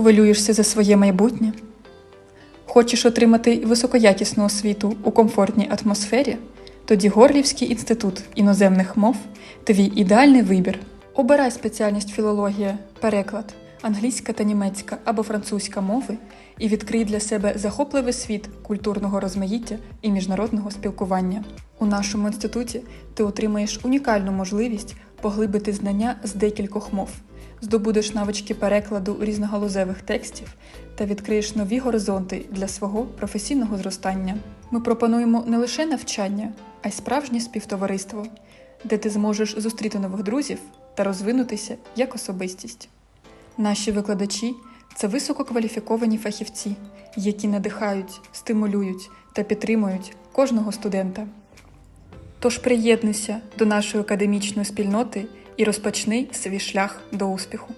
Хвилюєшся за своє майбутнє? Хочеш отримати високоякісну освіту у комфортній атмосфері? Тоді Горлівський інститут іноземних мов твій ідеальний вибір. Обирай спеціальність філологія, переклад, англійська та німецька або французька мови і відкрий для себе захопливий світ культурного розмаїття і міжнародного спілкування. У нашому інституті ти отримаєш унікальну можливість поглибити знання з декількох мов, здобудеш навички перекладу різногалузевих текстів та відкриєш нові горизонти для свого професійного зростання. Ми пропонуємо не лише навчання, а й справжнє співтовариство, де ти зможеш зустріти нових друзів та розвинутися як особистість. Наші викладачі це висококваліфіковані фахівці, які надихають, стимулюють та підтримують кожного студента. Тож приєднуйся до нашої академічної спільноти і розпочни свій шлях до успіху.